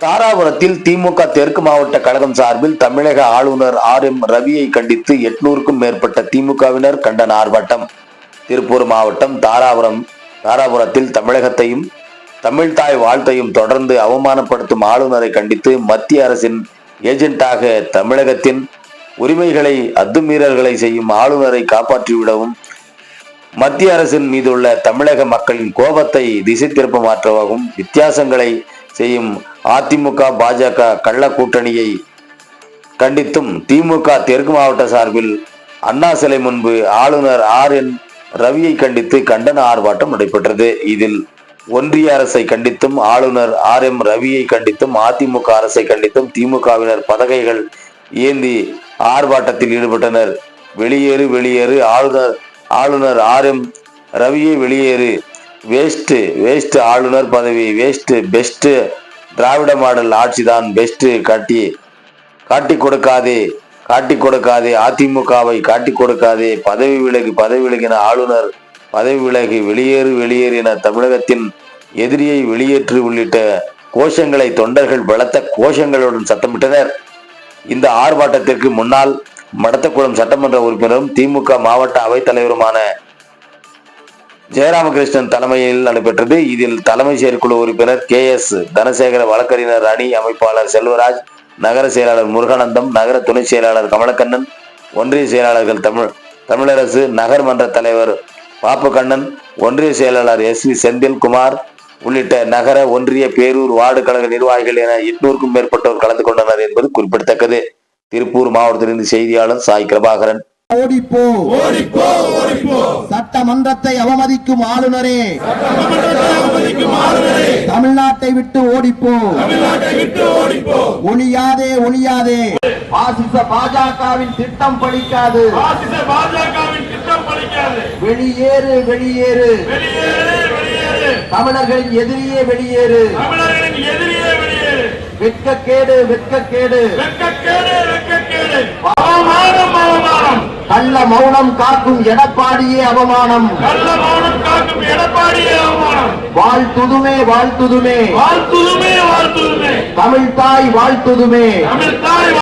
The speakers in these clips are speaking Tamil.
தாராபுரத்தில் திமுக தெற்கு மாவட்ட கழகம் சார்பில் தமிழக ஆளுநர் ஆர் எம் ரவியை கண்டித்து எட்நூறுக்கும் மேற்பட்ட திமுகவினர் கண்டன ஆர்ப்பாட்டம். திருப்பூர் மாவட்டம் தாராபுரம் தாராபுரத்தில் தமிழகத்தையும் தமிழ்தாய் வாழ்த்தையும் தொடர்ந்து அவமானப்படுத்தும் ஆளுநரை கண்டித்து மத்திய அரசின் ஏஜென்ட்டாக தமிழகத்தின் உரிமைகளை அத்துமீறல்களை செய்யும் ஆளுநரை காப்பாற்றிவிடவும் மத்திய அரசின் மீதுள்ள தமிழக மக்களின் கோபத்தை திசை திருப்ப மாற்றவும் வித்தியாசங்களை செய்யும் அதிமுக பாஜக கள்ள கூட்டணியை கண்டித்தும் திமுக தெற்கு மாவட்ட சார்பில் அண்ணா சிலை முன்பு ஆளுநர் ஆர் என் ரவியை கண்டித்து கண்டன ஆர்ப்பாட்டம் நடைபெற்றது. இதில் ஒன்றிய அரசை கண்டித்தும் ஆளுநர் ஆர் எம் ரவியை கண்டித்தும் அதிமுக அரசை கண்டித்தும் திமுகவினர் பதகைகள் ஏந்தி ஆர்ப்பாட்டத்தில் ஈடுபட்டனர். வெளியேறு வெளியேறு ஆளுநர் ஆளுநர் ஆர் எம் ரவியை வெளியேறு. வேஸ்ட் வேஸ்ட் ஆளுநர் பதவி வேஸ்ட் பெஸ்ட் திராவிட மாடல் ஆட்சிதான் பெஸ்ட் காட்டி காட்டி கொடுக்காதே காட்டி கொடுக்காதே. அதிமுகவை காட்டி கொடுக்காதே. பதவி விலகு பதவி விலகின ஆளுநர் பதவி விலகி வெளியேறு வெளியேறு என தமிழகத்தின் எதிரியை வெளியேற்று உள்ளிட்ட கோஷங்களை தொண்டர்கள் பலத்த கோஷங்களுடன் சத்தமிட்டனர். இந்த ஆர்ப்பாட்டத்திற்கு முன்னால் மடத்தக்குளம் சட்டமன்ற உறுப்பினரும் திமுக மாவட்ட அவைத் தலைவருமான ஜெயராமகிருஷ்ணன் தலைமையில் நடைபெற்றது. இதில் தலைமை செயற்குழு உறுப்பினர் கே எஸ் தனசேகர வழக்கறிஞர் அணி அமைப்பாளர் செல்வராஜ் நகர செயலாளர் முருகானந்தம் நகர துணை செயலாளர் கமலக்கண்ணன் ஒன்றிய செயலாளர்கள் தமிழ் தமிழரசு நகர்மன்ற தலைவர் பாப்பு கண்ணன் ஒன்றிய செயலாளர் எஸ் வி செந்தில்குமார் உள்ளிட்ட நகர ஒன்றிய பேரூர் வார்டு கழக நிர்வாகிகள் என எட்நூறுக்கும் மேற்பட்டோர் கலந்து கொண்டனர் என்பது குறிப்பிடத்தக்கது. திருப்பூர் மாவட்டத்திலிருந்து செய்தியாளர் சாய் பிரபாகரன். ஓடிப்போ! ஓடிப்போ! சட்டமன்றத்தை அவமதிக்கும் ஆளுநரே! தமிழ்நாட்டை விட்டு ஓடிப்போ! ஒளியாதே ஒளியாதே பாசிச பாஜகவின் திட்டம் வெளியேறு. வெளியேறு வெளியேறு. தமிழர்களின் எதிரியே வெளியேறு. தமிழர்களின் எதிரியே வெளியேறு. வெட்கக்கேடு வெட்கக்கேடு. வெட்கக்கேடு வெட்கக்கேடு. அவமானம் அவமானம். கள்ள மௌனம் காக்கும் எடப்பாடியே அவமானம். கள்ள மௌனம் காக்கும் எடப்பாடியே அவமானம். வாழ்த்துதுமே வாழ்த்துதுமே. வாழ்த்துதுமே வாழ்த்துதுமே. தமிழ் தாய் வாழ்த்துதுமே. தமிழ் தாய்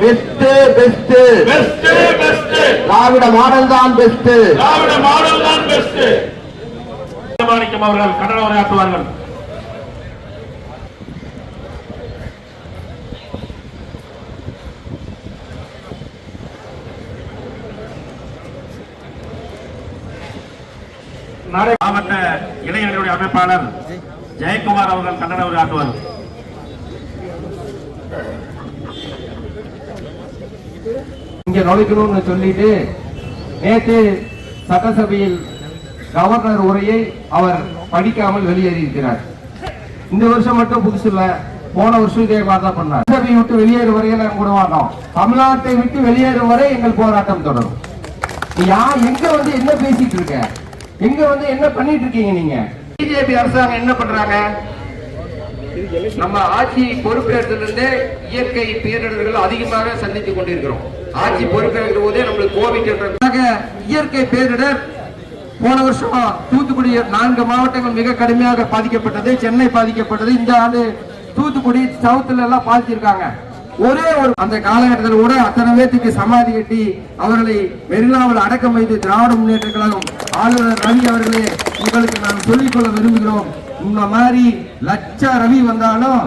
best best best best Dravida model தான் பெஸ்ட் திராவிட மாடல் தான் பெஸ்ட் மாணிக்கம் அவர்கள். கண்டன உரையாற்றுவார்கள் நாளை மாவட்ட இளைஞர்களுடைய அமைப்பாளர் ஜெயக்குமார் அவர்கள் கண்டன உரையாற்றுவார் இங்க நுழைக்கணும்னு சொல்லிட்டு நேற்று சட்டசபையில் கவர்னர் உரையை அவர் படிக்காமல் வெளியேறியிருக்கிறார். இந்த வருஷம் மட்டும் புதுசு இல்ல போன வருஷம் இதே மாதிரி தான் பண்ணார். சட்டசபையை விட்டு வெளியேறும் வரையில் நாங்கள் விட மாட்டோம் தமிழ்நாட்டை விட்டு வெளியேறும் வரை எங்கள் போராட்டம் தொடரும். யார்? யா எங்க வந்து என்ன பேசிட்டு இருக்க? எங்க வந்து என்ன பண்ணிட்டு இருக்கீங்க நீங்க? பிஜேபி அரசாங்கம் என்ன பண்றாங்க? நம்ம ஆட்சி பொறுப்பேற்றிலிருந்து இயற்கை பேரிடர்கள் அதிகமாக சந்தித்துக் கொண்டிருக்கிறோம். ஆட்சி பொறுப்பேற்கிற போதே நம்மளுக்கு கோவிட் இயற்கை பேரிடர் போன வருஷம் தூத்துக்குடி நான்கு மாவட்டங்கள் மிக கடுமையாக பாதிக்கப்பட்டது. சென்னை பாதிக்கப்பட்டது. இந்த ஆண்டு தூத்துக்குடி சவுத்துல எல்லாம் பாதிச்சிருக்காங்க. ஒரே ஒரு அந்த காலகட்டத்தில் கூட அத்தனை பேத்துக்கு சமாதி கட்டி அவர்களை மெரினாவில் அடக்கம் வைத்து திராவிட முன்னேற்ற கழகம் ஆளுநர் ரவி அவர்களே உங்களுக்கு நான் சொல்லிக்கொள்ள விரும்புகிறோம். இந்த மாதிரி லட்ச ரவி வந்தாலும்